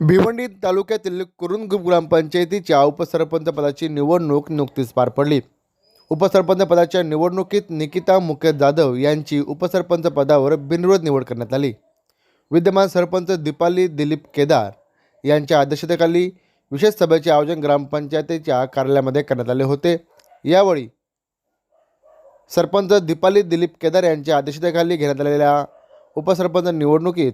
भिवंडी तालुक्यातील कुरुंद ग्रामपंचायतीच्या उपसरपंच पदाची निवडणूक नुकतीच पार पडली. उपसरपंच पदाच्या निवडणुकीत निकिता मुकेश जाधव यांची उपसरपंच पदावर बिनविरोध निवड करण्यात आली. विद्यमान सरपंच दीपाली दिलीप केदार यांच्या अध्यक्षतेखाली विशेष सभेचे आयोजन ग्रामपंचायतीच्या कार्यालयामध्ये करण्यात आले होते. यावेळी सरपंच दीपाली दिलीप केदार यांच्या अध्यक्षतेखाली घेण्यात आलेल्या उपसरपंच निवडणुकीत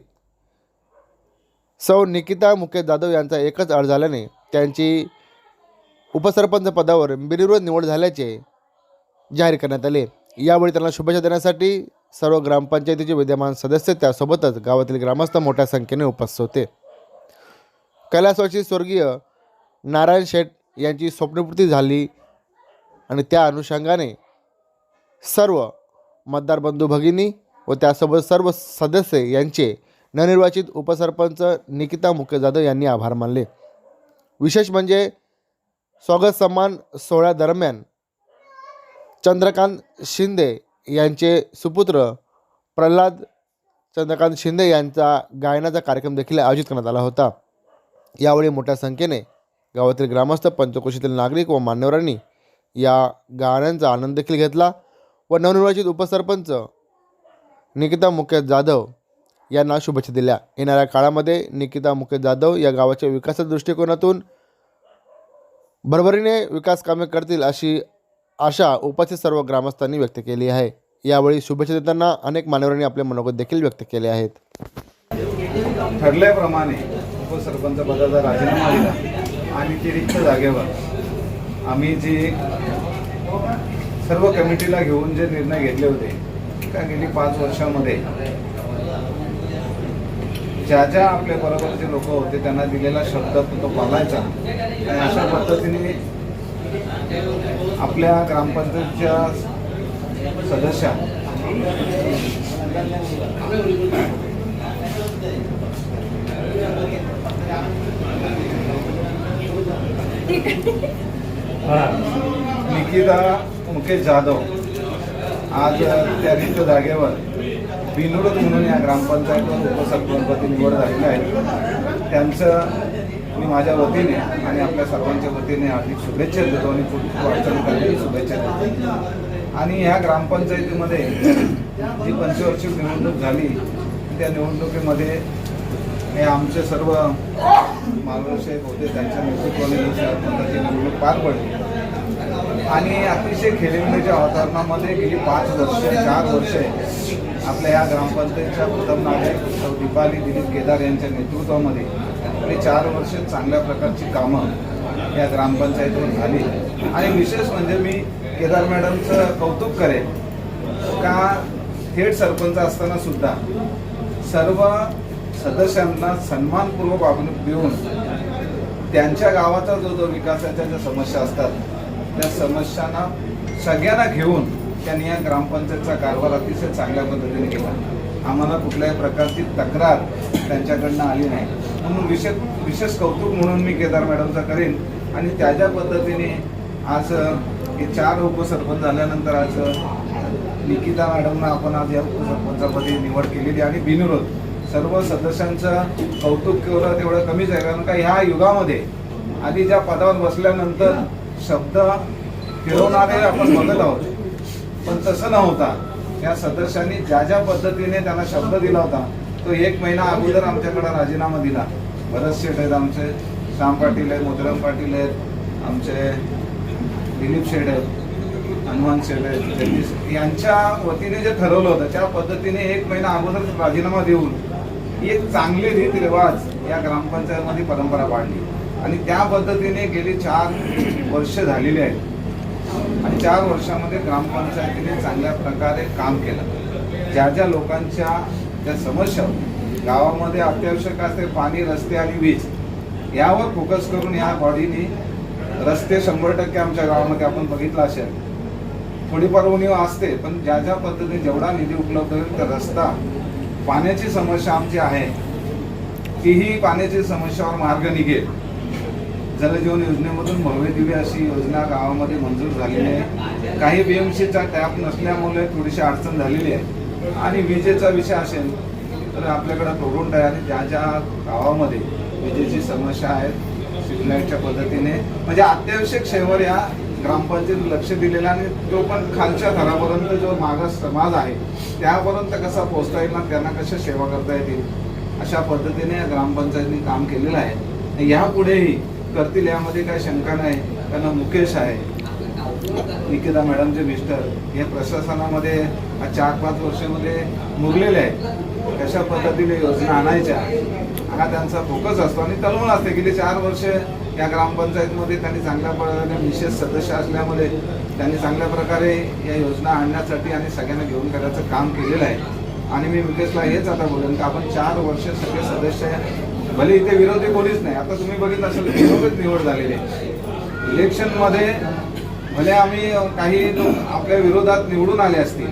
सौ निकिता मुकेश जाधव यांचा एकच अर्ज झाल्याने त्यांची उपसरपंच पदावर बिनविरोध निवड झाल्याचे जाहीर करण्यात आले. यावेळी त्यांना शुभेच्छा देण्यासाठी सर्व ग्रामपंचायतीचे विद्यमान सदस्य त्यासोबतच गावातील ग्रामस्थ मोठ्या संख्येने उपस्थित होते. कैलासवाची स्वर्गीय नारायण शेठ यांची स्वप्नपूर्ती झाली आणि त्या अनुषंगाने सर्व मतदार बंधू भगिनी व त्यासोबत सर्व सदस्य यांचे नवनिर्वाचित उपसरपंच निकिता मुके जाधव यांनी आभार मानले. विशेष म्हणजे स्वागत सन्मान सोहळ्यादरम्यान चंद्रकांत शिंदे यांचे सुपुत्र प्रल्हाद चंद्रकांत शिंदे यांचा गायनाचा कार्यक्रम देखील आयोजित करण्यात आला होता. यावेळी मोठ्या संख्येने गावातील ग्रामस्थ पंचकोशीतील नागरिक व मान्यवरांनी या गाण्यांचा आनंद देखील घेतला व नवनिर्वाचित उपसरपंच निकिता मुकेश जाधव यांना शुभेच्छा दिल्या. येणाऱ्या काळामध्ये निकिता मुकेश जाधव या गावाच्या विकासाच्या दृष्टिकोनातून भरभरीने विकास कामे करतील अशी आशा उपस्थित सर्व ग्रामस्थांनी व्यक्त केली आहे. यावेळी शुभेच्छा देताना अनेक मान्यवरांनी आपले मनोगत देखील व्यक्त केले आहेत. ठरल्याप्रमाणे उपसरपंच पदाचा राजीनामा दिला आणि ती रिक्त जागेवर आम्ही जी सर्व कमिटीला घेऊन जे निर्णय घेतले होते का गेली पाच वर्षामध्ये ज्या ज्या आपल्या बरोबरचे लोक होते त्यांना दिलेला शब्द तो पालायचा. आणि अशा पद्धतीने आपल्या ग्रामपंचायतच्या सदस्या निकिता मुकेश जाधव आज त्या रिक्त जागेवर बिनविरोध म्हणून या ग्रामपंचायत उपसरपंचपदी निवड झालेली आहे. त्यांचं मी माझ्या वतीने आणि आपल्या सर्वांच्या वतीने हार्दिक शुभेच्छा देतो आणि पुढची वाटचाल करण्याची शुभेच्छा देतो. आणि ह्या ग्रामपंचायतीमध्ये जी पंचवर्षीय निवडणूक झाली त्या निवडणुकीमध्ये हे आमचे सर्व मार्गदर्शक होते. त्यांच्या नेतृत्वाने ही निवडणूक पार पडली. आणि अतिशय खेळीमेळीच्या वातावरणामध्ये गेली पाच वर्ष चार वर्षे आपल्या या ग्रामपंचायतच्या प्रथम नागरिक सौ दीपाली दिलीप केदार यांच्या नेतृत्वामध्ये आपली चार वर्ष चांगल्या प्रकारची कामं या ग्रामपंचायतीवर झाली. आणि विशेष म्हणजे मी केदार मॅडमचं कौतुक करेन का थेट सरपंच असताना सुद्धा सर्व सदस्यांना सन्मानपूर्वक वागणूक देऊन त्यांच्या गावाचा जो जो विकासाच्या ज्या समस्या असतात त्या समस्यांना सगळ्यांना घेऊन त्यांनी या ग्रामपंचायतचा कारभार अतिशय चांगल्या पद्धतीने केला. आम्हाला कुठल्याही प्रकारची तक्रार त्यांच्याकडनं आली नाही. म्हणून विशेष विशेष कौतुक म्हणून मी केदार मॅडमचा करेन आणि त्या ज्या पद्धतीने आज हे चार उपसरपंच झाल्यानंतर आज निकिता मॅडमना आपण आज या उपसरपंचापदी निवड केलेली आणि बिनविरोध सर्व सदस्यांचं कौतुक केवढं तेवढं कमीच आहे. कारण का ह्या युगामध्ये आधी ज्या पदावर बसल्यानंतर शब्द फिरवणारे आपण बघत आहोत. पण तसं नव्हता. या सदस्यांनी ज्या ज्या पद्धतीने त्यांना शब्द दिला होता तो एक महिना अगोदर आमच्याकडे राजीनामा दिला. भरत शेठ आहेत आमचे श्याम पाटील आहेत मोतीराम पाटील आहेत आमचे दिलीप शेठ आहेत हनुमान शेठ आहेत जगदीश यांच्या वतीने जे ठरवलं होतं त्या पद्धतीने एक महिना अगोदर राजीनामा देऊन एक चांगली रीतरिवाज या ग्रामपंचायतमध्ये परंपरा पाडली आणि त्या पद्धतीने गेली चार वर्ष झालेली आहेत. चार वर्षामध्ये ग्रामपंचायतीने चांगल्या प्रकारे काम केलं. ज्या ज्या लोकांच्या ज्या समस्या होत्या, गावामध्ये अत्यावश्यक असते पाणी रस्ते आणि वीज यावर फोकस करून या बॉडीने रस्ते शंभर टक्के आमच्या गावामध्ये आपण बघितलं असेल. थोडीफार उणीव असते पण ज्या ज्या पद्धतीने जेवढा निधी उपलब्ध होईल तर रस्ता पाण्याची समस्या आमची आहे. तीही पाण्याची समस्यावर मार्ग निघेल. जलजीवन योजनेमधून भव्य दिव्य अशी योजना गावामध्ये मंजूर झालेली आहे. काही बीएमसीचा टॅप नसल्यामुळे थोडीशी अडचण झालेली आहे. आणि विजेचा विषय असेल तर आपल्याकडं प्रोडंट आहे आणि ज्या ज्या गावामध्ये विजेची समस्या आहे स्ट्रीटलाईटच्या पद्धतीने म्हणजे अत्यावश्यक सेवेवर या ग्रामपंचायत लक्ष दिलेलं आणि तो पण खालच्या घरापर्यंत जो मागास समाज आहे त्यापर्यंत कसा पोहोचता येईल ना त्यांना कशा सेवा करता येतील अशा पद्धतीने या ग्रामपंचायतीने काम केलेलं आहे. यापुढेही करतील यामध्ये काही शंका नाही. त्यांना मुकेश आहे. निकिता मॅडमचे मिस्टर. हे प्रशासनामध्ये चार पाच वर्षामध्ये मुरलेले आहेत. कशा पद्धतीने योजना आणायच्या? हा त्यांचा फोकस असतो आणि तळमळ असते गेली चार वर्ष या ग्रामपंचायतमध्ये त्यांनी चांगल्या प्रकारे विशेष सदस्य असल्यामुळे त्यांनी चांगल्या प्रकारे या योजना आणण्यासाठी आणि सगळ्यांना घेऊन करायचं काम केलेलं आहे. आणि मी मुकेशला हेच आता बोलेन की आपण चार वर्ष सगळे सदस्य भले इथे विरोधी कोणीच नाही. आता तुम्ही बघितलं असेल विरोधच निवड झालेली आहे. इलेक्शनमध्ये भले आम्ही काही लोक आपल्या विरोधात निवडून आले असतील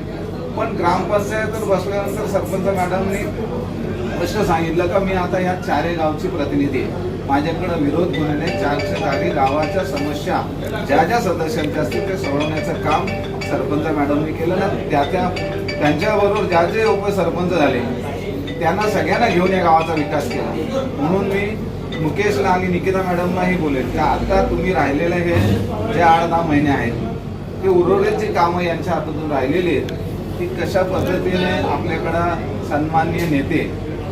पण ग्रामपंचायतवर बसल्यानंतर सरपंच मॅडमनी स्पष्ट सांगितलं का मी आता या चारही गावची प्रतिनिधी आहे. माझ्याकडे विरोध होण्याने चारशे काही गावाच्या समस्या ज्या ज्या सदस्यांच्या असतील ते सोडवण्याचं काम सरपंच मॅडमनी केलं ना त्या त्या त्यांच्याबरोबर ज्या जे उपसरपंच झाले त्यांना सगळ्यांना घेऊन या गावाचा विकास केला. म्हणून मी मुकेशला आणि निकिता मॅडमलाही बोलेल की आता तुम्ही राहिलेले हे जे आठ दहा महिने आहेत ते उर्वरित जी कामं यांच्या हातातून राहिलेली आहेत ती कशा पद्धतीने आपल्याकडं सन्माननीय नेते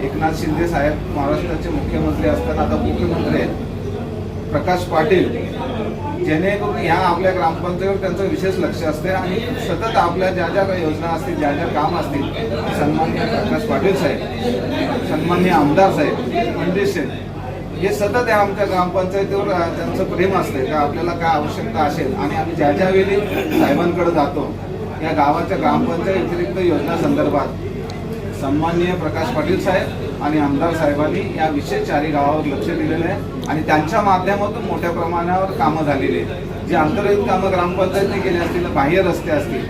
एकनाथ शिंदे साहेब महाराष्ट्राचे मुख्यमंत्री असताना आता मुख्यमंत्री आहेत. प्रकाश पाटील जेणेकरून ह्या आपल्या ग्रामपंचायतीवर त्यांचं विशेष लक्ष असते आणि सतत आपल्या ज्या ज्या काही योजना असतील ज्या ज्या काम असतील सन्मान्य प्रकाश पाटील साहेब सन्माननीय आमदार साहेब मंदिर साहेब हे सतत या आमच्या ग्रामपंचायतीवर त्यांचं प्रेम असते का आपल्याला काय आवश्यकता असेल आणि आम्ही ज्या ज्या वेळी साहेबांकडे जातो या गावाच्या ग्रामपंचायत व्यतिरिक्त योजना संदर्भात सन्माननीय प्रकाश पाटील साहेब आणि आमदार साहेबांनी या विशेष चारी गावावर लक्ष दिलेलं आहे आणि त्यांच्या माध्यमातून मोठ्या प्रमाणावर कामं झालेली आहेत. जी अंतर्गत कामं ग्रामपंचायतने केली असतील बाह्य रस्ते असतील.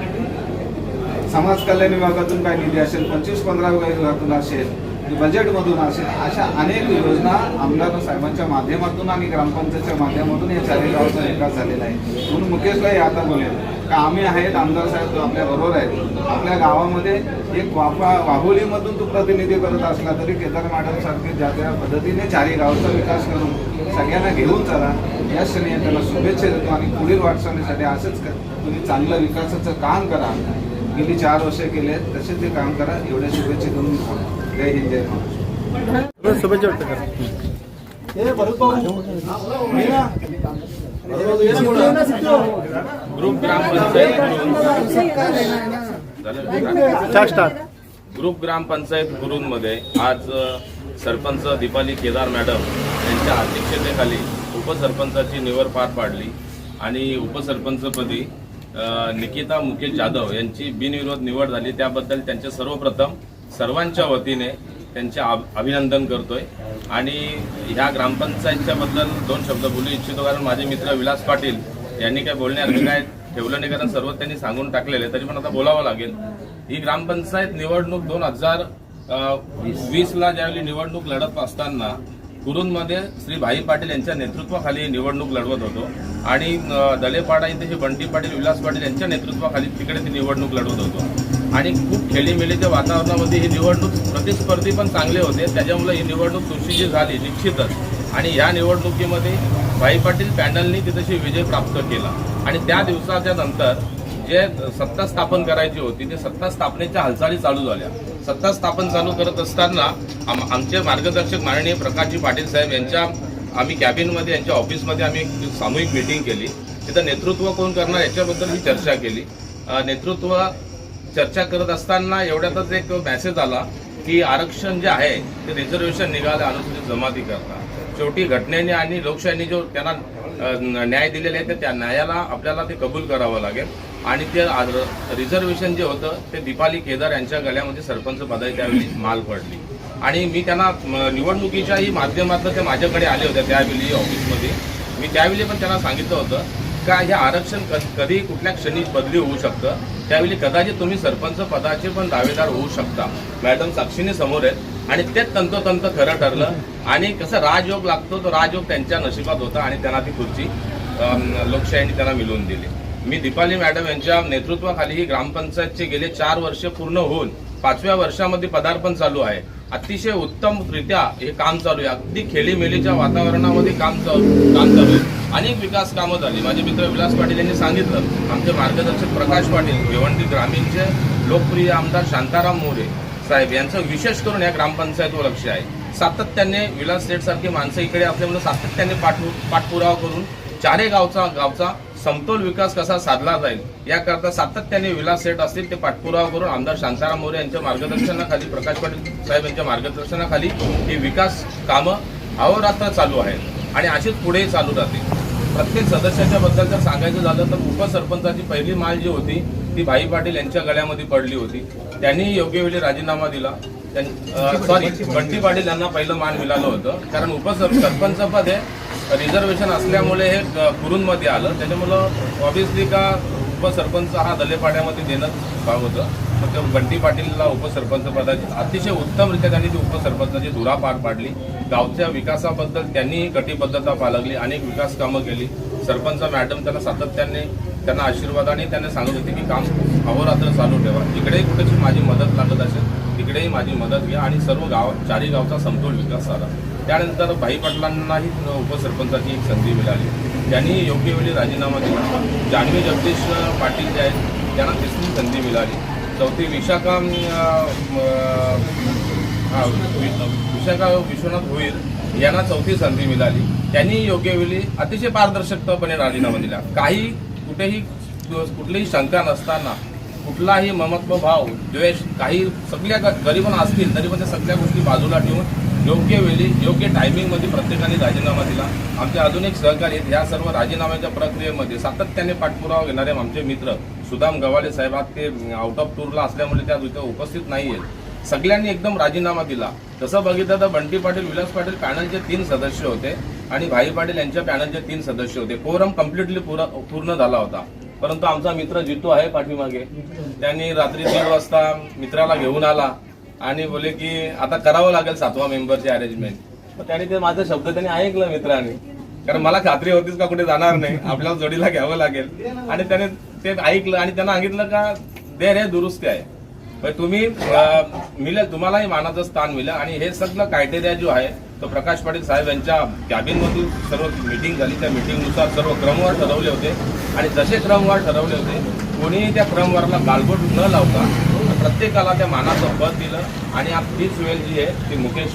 समाज कल्याण विभागातून काय निधी असेल पंचवीस पंधरा विभागातून असेल बजेटमधून असेल अशा अनेक योजना आमदार साहेबांच्या माध्यमातून आणि ग्रामपंचायतच्या माध्यमातून या चारही गावाचा विकास झालेला आहे. म्हणून मुकेशलाही आता बोलेल का आम्ही आहेत आमदार साहेब आपल्या बरोबर आहेत. आपल्या गावामध्ये एक वाफा वाहुलीमधून तू प्रतिनिधी करत असला तरी केदार मॅडम सारखे ज्या त्या पद्धतीने चारही गावचा विकास करून सगळ्यांना घेऊन चला या श्रेणी त्याला शुभेच्छा देतो आणि पुढील वाटचालीसाठी असंच तुम्ही चांगलं विकासाचं काम करा. गेली चार वर्ष केले आहेत तसेच ते काम करा एवढ्या शुभेच्छा देऊन जय हिंद जय महाराष्ट्र. शुभेच्छा व्यक्त करा. ग्रुप ग्रामपंचायत गुरूंमध्ये आज सरपंच दीपाली केदार मॅडम यांच्या अध्यक्षतेखाली उपसरपंचाची निवड पार पाडली आणि उपसरपंचपदी निकिता मुकेश जाधव यांची बिनविरोध निवड झाली. त्याबद्दल त्यांचे सर्वप्रथम सर्वांच्या वतीने त्यांचे अभिनंदन करतोय. आणि ह्या ग्रामपंचायतच्या बद्दल दोन शब्द बोलू इच्छितो कारण माझे मित्र विलास पाटील यांनी काय बोलण्यासारखं काय ठेवलं नाही कारण सर्व त्यांनी सांगून टाकलेले तरी पण आता बोलावं लागेल. ही ग्रामपंचायत निवडणूक दोन हजार वीसला ज्यावेळी निवडणूक लढत असताना कुरुंदमध्ये श्री भाई पाटील यांच्या नेतृत्वाखाली निवडणूक लढवत होतो. आणि अ, दलेपाडा इथे हे बंटी पाटील विलास पाटील यांच्या नेतृत्वाखाली तिकडे ती निवडणूक लढवत होतो. आणि खूप खेळीमेळीच्या वातावरणामध्ये ही निवडणूक प्रतिस्पर्धी पण चांगले होते. त्याच्यामुळे ही निवडणूक तुळशीची झाली निश्चितच. आणि या निवडणुकीमध्ये भाई पाटील पॅनलनी तिथेशी विजय प्राप्त केला. आणि त्या दिवसाच्या नंतर जे सत्ता स्थापन करायची होती ते सत्ता स्थापनेच्या हालचाली चालू झाल्या. सत्ता स्थापन चालू करत असताना आम- आमचे मार्गदर्शक माननीय प्रकाशजी पाटील साहेब यांच्या आम्ही कॅबिनमध्ये यांच्या ऑफिसमध्ये आम्ही एक सामूहिक मिटिंग केली. तिथं नेतृत्व कोण करणार याच्याबद्दल ही चर्चा केली. नेतृत्व चर्चा करत असताना एवढ्यातच एक मेसेज आला की आरक्षण जे आहे ते रिझर्वेशन निघालं अनुसूचित जमाती करता. शेवटी घटनेने आणि लोकशाहीने जो त्यांना न्याय दिलेले आहे तर त्या न्यायाला आपल्याला ते कबूल करावं लागेल. आणि ते रिझर्वेशन जे होतं ते दीपाली केदार यांच्या गळ्यामध्ये सरपंच पदाची त्यावेळी माल पडली. आणि मी त्यांना निवडणुकीच्याही माध्यमातून ते माझ्याकडे आले होते त्यावेळी ऑफिसमध्ये. मी त्यावेळी पण त्यांना सांगितलं होतं का हे आरक्षण कधी कुठल्या क्षणी बदली होऊ शकतं. त्यावेळी कदाचित तुम्ही सरपंच पदाचे पण दावेदार होऊ शकता. मॅडम साक्षीने समोर आहेत आणि तेच तंतोतंत खरं ठरलं. आणि कसं राजयोग लागतो तो राजयोग त्यांच्या नशिबात होता आणि त्यांना ती खुर्ची लोकशाहीने त्यांना मिळवून दिली. मी दीपाली मॅडम यांच्या नेतृत्वाखाली ही ग्रामपंचायतचे गेले चार वर्ष पूर्ण होऊन पाचव्या वर्षामध्ये पदार्पण चालू आहे. अतिशय उत्तमरित्या हे काम चालू आहे. अगदी खेळीमेलीच्या वातावरणामध्ये काम चालू काम चालू आहे. अनेक विकास कामं झाली. माझे मित्र विलास पाटील यांनी सांगितलं आमचे मार्गदर्शक प्रकाश पाटील भिवंडी ग्रामीणचे लोकप्रिय आमदार शांताराम मोरे साहेब यांचं विशेष करून या ग्रामपंचायतवर लक्ष आहे. सातत्याने विलास सेठ सारखी माणसं इकडे असल्यामुळे सातत्याने पाठवू पाठपुरावा करून चारे गावचा गावचा समतोल विकास कसा साधला जाईल याकरता सातत्याने विलास सेठ असतील ते पाठपुरावा करून आमदार शांताराम मोरे यांच्या मार्गदर्शनाखाली प्रकाश पाटील साहेब यांच्या मार्गदर्शनाखाली ही विकास कामं अहोरात्र चालू आहेत आणि अशीच पुढे चालू राहतील. प्रत्येक सदस्याच्या बद्दल जर सांगायचं झालं तर उपसरपंचाची पहिली माल जी होती ती भाई पाटील यांच्या गळ्यामध्ये पडली होती. त्यांनी योग्य वेळी राजीनामा दिला. सॉरी बंटी पाटील यांना पहिलं मान मिळालं होतं. कारण उपसर सरपंच पद हे रिझर्वेशन असल्यामुळे हे ग- कुरूंमध्ये आलं. त्याच्यामुळं ऑब्विसली का उपसरपंच हा दलेपाड्यामध्ये देणं भाग होतं. मग ते बंटी पाटीलला उपसरपंच पदाची अतिशय उत्तमरित्या त्यांनी ती उपसरपंचाची धुरा पार पाडली. गावच्या विकासाबद्दल त्यांनी कटिबद्धता पालगली अनेक विकास कामं केली. सरपंच मॅडम त्यांना सातत्याने त्यांना आशीर्वादाने त्यांना सांगत होते की काम अहोरात्र चालू ठेवा. इकडेही कुठेची माझी मदत लागत असेल तिकडेही माझी मदत घ्या आणि सर्व गाव चारी गावचा समतोल विकास झाला त्यानंतर भाई पाटलांनाही उपसरपंचाची एक संधी मिळाली. त्यांनी योग्य वेळी राजीनामा दिला. जान्हवी जगदीश पाटील जे आहेत त्यांना तिसरी संधी मिळाली. चौथी विशाखा विशाखा विश्वनाथ होईल यांना चौथी संधी मिळाली. त्यांनी योग्य वेळी अतिशय पारदर्शकपणे राजीनामा दिला. काही कुठेही कुठलीही शंका नसताना कुठलाही ममत्व भाव द्वेष काही सगळ्या ग- असतील तरी पण त्या सगळ्या गोष्टी बाजूला ठेवून योग्य वेळी योग्य टायमिंगमध्ये प्रत्येकाने राजीनामा दिला. आमचे आधुनिक एक सहकारी आहेत. ह्या सर्व राजीनाम्याच्या प्रक्रियेमध्ये सातत्याने पाठपुरावा घेणारे आमचे मित्र सुदाम गवाले साहेब आज ते आउट ऑफ टूरला असल्यामुळे त्या इथं उपस्थित नाही आहेत. सगळ्यांनी एकदम राजीनामा दिला. तसं बघितलं तर बंटी पाटील विलास पाटील पॅनलचे तीन सदस्य होते आणि भाई पाटील यांच्या पॅनलचे तीन सदस्य होते. कोरम कम्प्लिटली पूर्ण झाला होता. परंतु आमचा मित्र जितू आहे पाठीमागे. त्यांनी रात्री दीड वाजता मित्राला घेऊन आला. आणि बोले की आता करावं लागेल सातवा मेंबरची अरेंजमेंट त्याने ते माझा शब्द त्यांनी ऐकलं मित्राने. कारण मला खात्री होतीच का कुठे जाणार नाही. आपल्याला जोडीला घ्यावं लागेल. आणि त्याने ते ऐकलं आणि त्यांना सांगितलं का देर हे दुरुस्ती आहे. तुम्ही मिले मिळेल तुम्हालाही मानाचं स्थान मिळेल. आणि हे सगळं क्रायटेरिया जो आहे तो प्रकाश पाटील साहेब यांच्या कॅबिनमधून सर्व मिटिंग झाली. त्या मिटिंगनुसार सर्व क्रमवार ठरवले होते. आणि जसे क्रमवार ठरवले होते कोणीही त्या क्रमवारला गालबोट न लावता प्रत्येकाला त्या मानाचं पद दिलं आणि आज तीच वेळ जी आहे ती मुकेश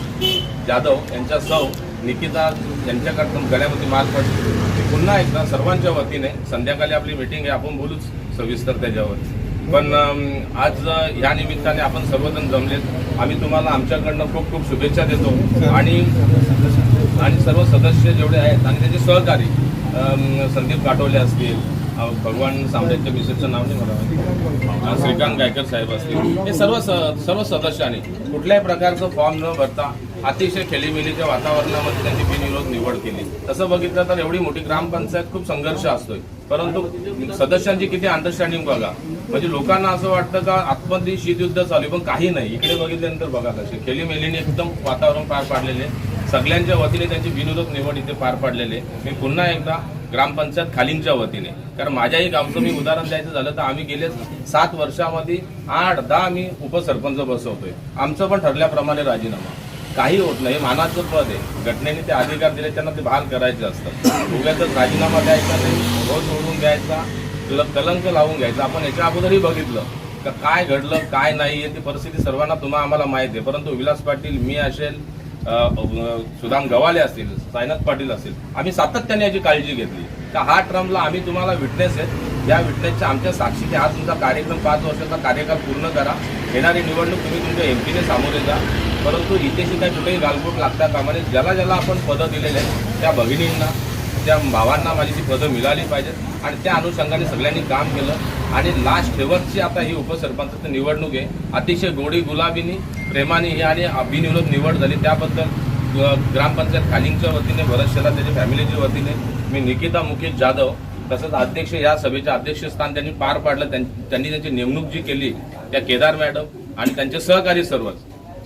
जाधव यांच्या सौ निकिता यांच्याकडून गळ्यामध्ये माल पडली पुन्हा एकदा सर्वांच्या वतीने संध्याकाळी आपली मिटिंग आहे. आपण बोलूच सविस्तर त्याच्यावर. पण आज या निमित्ताने आपण सर्वजण जमलेत. आम्ही तुम्हाला आमच्याकडनं खूप खूप शुभेच्छा देतो. आणि आणि सर्व सदस्य जेवढे आहेत आणि त्याचे सहकारी संदीप काटोले असतील भगवान सामऱ्याच्या मिसरचं नाव नाही मला माहिती. श्रीकांत गायकर साहेब असतील. हे सर्व स- सर्व सदस्यांनी कुठल्याही प्रकारचं फॉर्म न भरता अतिशय खेलीमेलीच्या वातावरणामध्ये त्यांची बिनविरोध निवड केली. तसं बघितलं तर एवढी मोठी ग्रामपंचायत खूप संघर्ष असतोय. परंतु सदस्यांची किती अंडरस्टँडिंग बघा. म्हणजे लोकांना असं वाटतं का आतमध्ये शीतयुद्ध चालू आहे पण काही नाही. इकडे बघितल्यानंतर बघा कसे खेळीमेलीने एकदम वातावरण पार पाडलेले. सगळ्यांच्या वतीने त्यांची विनोदक निवड इथे पार पाडलेले. मी पुन्हा एकदा ग्रामपंचायत खालींच्या वतीने. कारण माझ्याही गावचं मी उदाहरण द्यायचं झालं तर आम्ही गेले सात वर्षामध्ये आठ दहा आम्ही उपसरपंच बसवतोय. आमचं पण ठरल्याप्रमाणे राजीनामा. काही होत नाही. मानाचं पद आहे. घटनेने ते अधिकार दिले त्यांना ते बहाल करायचे असतात उगाच राजीनामा द्यायचा नाही. रोज सोडून द्यायचा. कल- कलंक लावून घ्यायचा. आपण याच्या अगोदरही बघितलं. का काय घडलं काय नाही ती परिस्थिती सर्वांना तुम्हाला आम्हाला माहिती आहे. परंतु विलास पाटील मी असेल सुदाम गवाले असतील सायनाथ पाटील असतील आम्ही सातत्याने याची काळजी घेतली. का हा ट्रमला आम्ही तुम्हाला विटनेस आहेत. या विटनेसच्या आमच्या साक्षीने हा तुमचा कार्यक्रम पाच वर्षाचा कार्यकाळ पूर्ण करा. येणारी निवडणूक तुम्ही तुमच्या एमपीने सामोरे जा. परंतु इथेशी काही कुठेही गालबोट लागता कामाने ज्याला ज्याला आपण पदं दिलेले आहेत त्या भगिनींना त्या भावांना माझी ती पदं मिळाली पाहिजेत आणि त्या अनुषंगाने सगळ्यांनी काम केलं. आणि लास्ट शेवटची आता ही उपसरपंचाची निवडणूक आहे. अतिशय गोडी गुलाबीनी प्रेमाने ही आणि बिनविरोध निवड झाली. त्याबद्दल ग्रामपंचायत खालिंगच्या वतीने भरत शेला त्याच्या फॅमिलीच्या वतीने मी निकिता मुकेश जाधव तसंच अध्यक्ष या सभेच्या अध्यक्षस्थान त्यांनी पार पाडलं. त्यां- त्यांनी त्यांची नेमणूक जी केली त्या केदार मॅडम आणि त्यांचे सहकारी सर्वच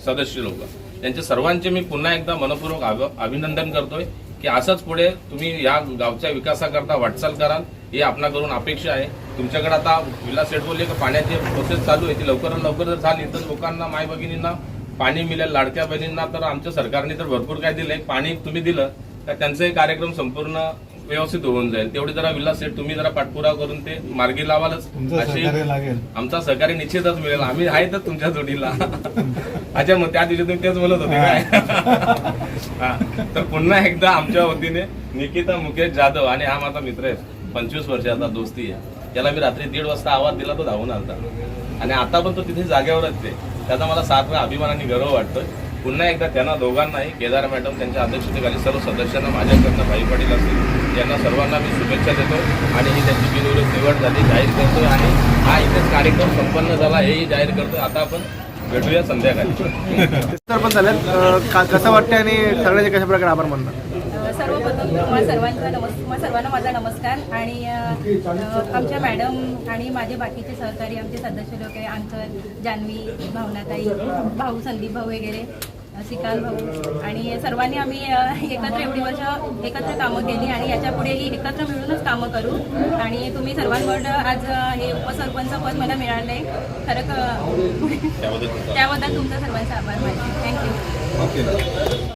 सदस्य लोक. त्यांच्या सर्वांचे मी पुन्हा एकदा मनपूर्वक अभ- अभिनंदन करतोय. की असंच पुढे तुम्ही या गावच्या विकासाकरता वाटचाल कराल. ही आपणाकडून अपेक्षा आहे. तुमच्याकडे आता विलास सेट बोलले की पाण्याची प्रोसेस चालू आहे. ती लवकरात लवकर जर झाली तर लोकांना माय भगिनींना पाणी मिळेल लाडक्या बहिणींना. तर आमच्या सरकारने तर भरपूर काय दिलं पाणी तुम्ही दिलं तर त्यांचाही कार्यक्रम संपूर्ण व्यवस्थित होऊन जाईल. तेवढी जरा विलास सेठ तुम्ही जरा पाठपुरावा करून ते मार्गी लावालच. अशी लागेल. आमचा सहकार्य निश्चितच मिळेल. आम्ही आहेतच तुमच्या जोडीला. अच्छा मग त्या दिवशी तुम्ही तेच बोलत होते काय. तर पुन्हा एकदा आमच्या वतीने निकिता मुकेश जाधव आणि हा माझा मित्र आहे. पंचवीस वर्षाचा दोस्ती आहे. त्याला मी रात्री दीड वाजता आवाज दिला तो धावून आलता. आणि आता पण तो तिथे जागेवरच आहे त्याचा मला वेळा अभिमानाने गर्व वाटतोय. पुन्हा एकदा त्यांना दोघांनाही केदार मॅडम त्यांच्या अध्यक्षतेखाली सर्व सदस्यांना माझ्याकडनं भाई पाटील असतील यांना सर्वांना मी शुभेच्छा देतो आणि ही त्यांची बिनविरोध निवड झाली जाहीर करतोय आणि हा इथेच कार्यक्रम संपन्न झाला हेही जाहीर करतोय. आता आपण भेटूया संध्याकाळी. अ, का- कसं वाटतं आणि सगळ्याचे कशा प्रकारे आभार सर्वप्रथम तुम्हा सर्वांचा नमस् तुम्हा सर्वांना माझा नमस्कार आणि आमच्या मॅडम आणि माझे बाकीचे सहकारी आमचे सदस्य लोक आहे अंकल जान्हवी भावनाताई भाऊ संदीप भाऊ वगैरे श्रीकांत भाऊ आणि सर्वांनी आम्ही एकत्र एवढी वर्ष एकत्र कामं केली आणि याच्या पुढेही एकत्र मिळूनच कामं करू. आणि तुम्ही सर्वांवर आज हे उपसरपंच पद मला मिळालं आहे खरं त्याबद्दल तुमचा सर्वांचा आभार मानते. Thank you okay.